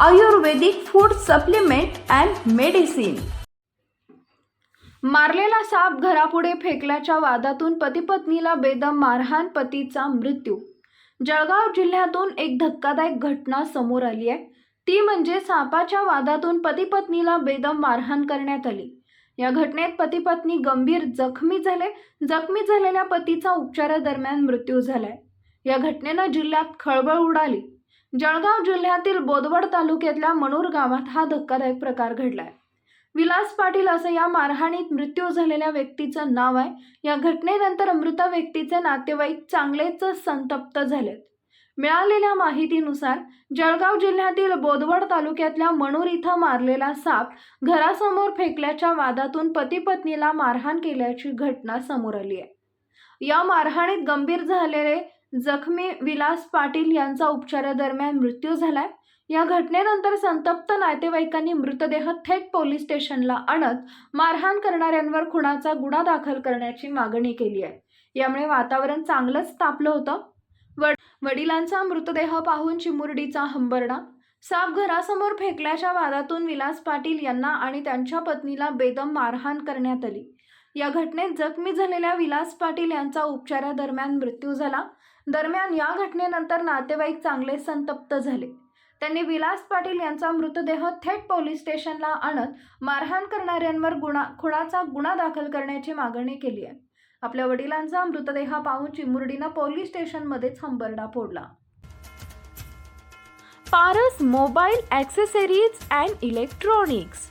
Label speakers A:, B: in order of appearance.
A: Ayurvedic food supplement and medicine. मारलेला साप घरापुढे फेकल्याच्या वादातून पतीपत्नीला बेदम मारहाण पतीचा मृत्यू. जळगाव जिल्ह्यातून एक धक्कादायक घटना समोर आली आहे. ती म्हणजे सापाच्या वादातून पतीपत्नीला बेदम मारहाण करण्यात आली. या घटनेत पतीपत्नी गंभीर जखमी झाले. जखमी झालेल्या पतीचा उपचारादरम्यान मृत्यू झालाय. या घटनेनं जिल्ह्यात खळबळ उडाली. जळगाव जिल्ह्यातील बोदवड तालुक्यातल्या मनूर गावात हा धक्कादायक प्रकार घडलाय. विलास पाटील असं या मारहाणीत मृत्यू झालेल्या व्यक्तीचं नाव आहे. या घटनेनंतर मृत व्यक्तीचे नातेवाईक चांगलेच संतप्त झालेत. मिळालेल्या माहितीनुसार जळगाव जिल्ह्यातील बोदवड तालुक्यातल्या मनूर इथं मारलेला साप घरासमोर फेकल्याच्या वादातून पती पत्नीला मारहाण केल्याची घटना समोर आली आहे. या मारहाणीत गंभीर झालेले जखमी विलास पाटील यांचा उपचारादरम्यान मृत्यू झालाय. या घटनेनंतर संतप्त नातेवाईकांनी मृतदेह थेट पोलीस स्टेशनला आणत मारहाण करणाऱ्यांवर खुनाचा गुन्हा दाखल करण्याची मागणी केली आहे. यामुळे वातावरण चांगलंच तापलं होतं. वड वडिलांचा मृतदेह पाहून चिमुरडीचा हंबरडा. साप घरासमोर फेकल्याच्या वादातून विलास पाटील यांना आणि त्यांच्या पत्नीला बेदम मारहाण करण्यात आली. या घटनेत जखमी झालेल्या विलास पाटील यांचा उपचारादरम्यान मृत्यू झाला. दरम्यान या घटनेनंतर नातेवाईक चांगले संतप्त झाले. त्यांनी विलास पाटील यांचा मृतदेह थेट पोलीस स्टेशनला आणत मारहाण करणाऱ्यांवर गुन्हा खुणाचा गुन्हा दाखल करण्याची मागणी केली आहे. आपल्या वडिलांचा मृतदेह पाहून चिमुरडीनं पोलीस स्टेशनमध्येच हंबरडा फोडला. Paras mobile accessories and electronics